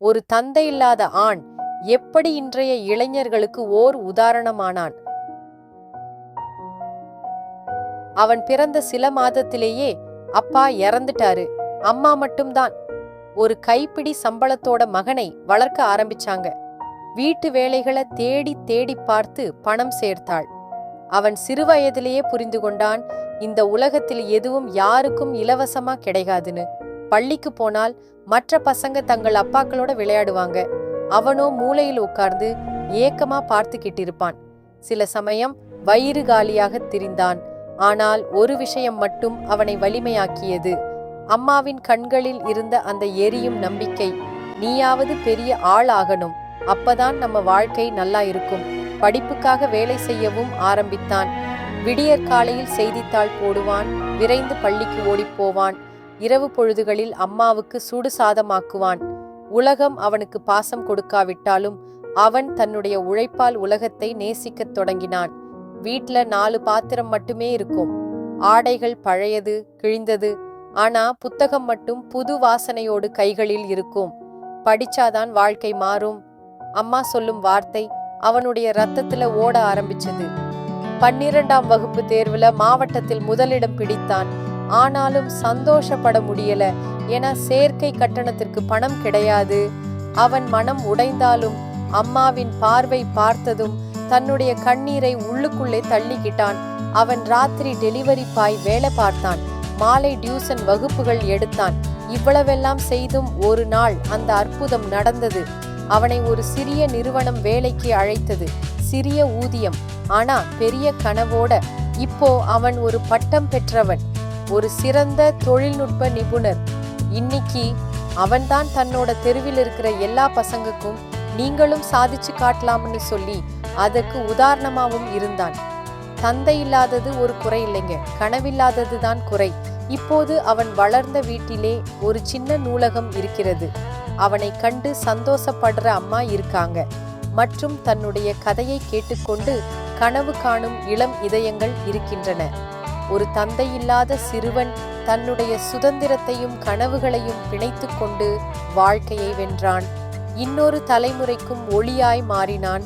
ஒரு தந்தை இல்லாத ஆண் எப்படி இன்றைய இளைஞர்களுக்கு ஓர் உதாரணமானான்? அவன் பிறந்த சில மாதத்திலேயே அப்பா இறந்துட்டாரு. அம்மா மட்டும்தான். ஒரு கைப்பிடி சம்பளத்தோட மகனை வளர்க்க ஆரம்பிச்சாங்க. வீட்டு வேலைகளை தேடி தேடி பார்த்து பணம் சேர்த்தாள். அவன் சிறுவயதிலேயே புரிந்து கொண்டான் இந்த உலகத்தில் எதுவும் யாருக்கும் இலவசமா கிடைக்காதுன்னு. பள்ளிக்கு போனால் மற்ற பசங்க தங்கள் அப்பாக்களோட விளையாடுவாங்க. அவனோ மூலையில் உட்கார்ந்து ஏக்கமா பார்த்துக்கிட்டு இருப்பான் சில சமயம் வயிறு காலியாக திரிந்தான். ஆனால் ஒரு விஷயம் மட்டும் அவனை வலிமையாக்கியது. அம்மாவின் கண்களில் இருந்த அந்த எரியும் நம்பிக்கை நீயாவது பெரிய ஆள் ஆகணும். அப்பதான் நம்ம வாழ்க்கை நல்லா இருக்கும். படிப்புக்காக வேலை செய்யவும் ஆரம்பித்தான். விடியற்காலையில் செய்தித்தாள் போடுவான் விரைந்து பள்ளிக்கு ஓடிப் போவான். இரவு பொழுதுகளில் அம்மாவுக்கு சுடு சாதமாக்குவான். உலகம் அவனுக்கு பாசம் கொடுக்காவிட்டாலும் அவன் தன்னுடைய உழைப்பால் உலகத்தை நேசிக்கத் தொடங்கினான். வீட்ல நாலு பாத்திரம் மட்டுமே இருக்கும். ஆடைகள் பழையது கிழிந்தது ஆனா புத்தகம் மட்டும் புது வாசனையோடு கைகளில் இருக்கும். படிச்சாதான் வாழ்க்கை மாறும். அம்மா சொல்லும் வார்த்தை அவனுடைய ரத்தத்துல ஓட ஆரம்பிச்சது. பன்னிரண்டாம் வகுப்பு தேர்வுல மாவட்டத்தில் முதலிடம் பிடித்தான். ஆனாலும் சந்தோஷப்பட முடியல. ஏன்னா சேர்க்கை கட்டணத்திற்கு பணம் கிடையாது. அவன் மனம் உடைந்தாலும் அம்மாவின் பார்வை பார்த்ததும் தன்னுடைய கண்ணீரை உள்ளுக்குள்ளே தள்ளிக்கிட்டான். அவன் ராத்திரி டெலிவரி பாய் வேலை பார்த்தான். மாலை டியூசன் வகுப்புகள் எடுத்தான். இவ்வளவெல்லாம் செய்தும் ஒரு நாள் அந்த அற்புதம் நடந்தது. அவனை ஒரு சிறிய நிறுவனம் வேலைக்கு அழைத்தது. சிறிய ஊதியம். ஆனா பெரிய கனவோட. இப்போ அவன் ஒரு பட்டம் பெற்றவன். ஒரு சிறந்த தொழில்நுட்ப நிபுணர். இன்னைக்கு அவன்தான் தன்னோட தெருவில் இருக்கிற எல்லா பசங்களுக்கும் நீங்களும் சாதிச்சு காட்டலாம்னு சொல்லி அதற்கு உதாரணமாவும் இருந்தான். தந்தை இல்லாதது ஒரு குறை இல்லைங்க. கனவில்லாதது தான் குறை. இப்போது அவன் வளர்ந்த வீட்டிலே ஒரு சின்ன நூலகம் இருக்கிறது. அவனை கண்டு சந்தோஷப்படுற அம்மா இருக்காங்க. மற்றும் தன்னுடைய கதையை கேட்டுக்கொண்டு கனவு காணும் இளம் இதயங்கள் இருக்கின்றன. ஒரு தந்தையில்லாத சிறுவன் தன்னுடைய சுதந்திரத்தையும் கனவுகளையும் பிணைத்து கொண்டு வாழ்க்கையை வென்றான். இன்னொரு தலைமுறைக்கும் ஒளியாய் மாறினான்.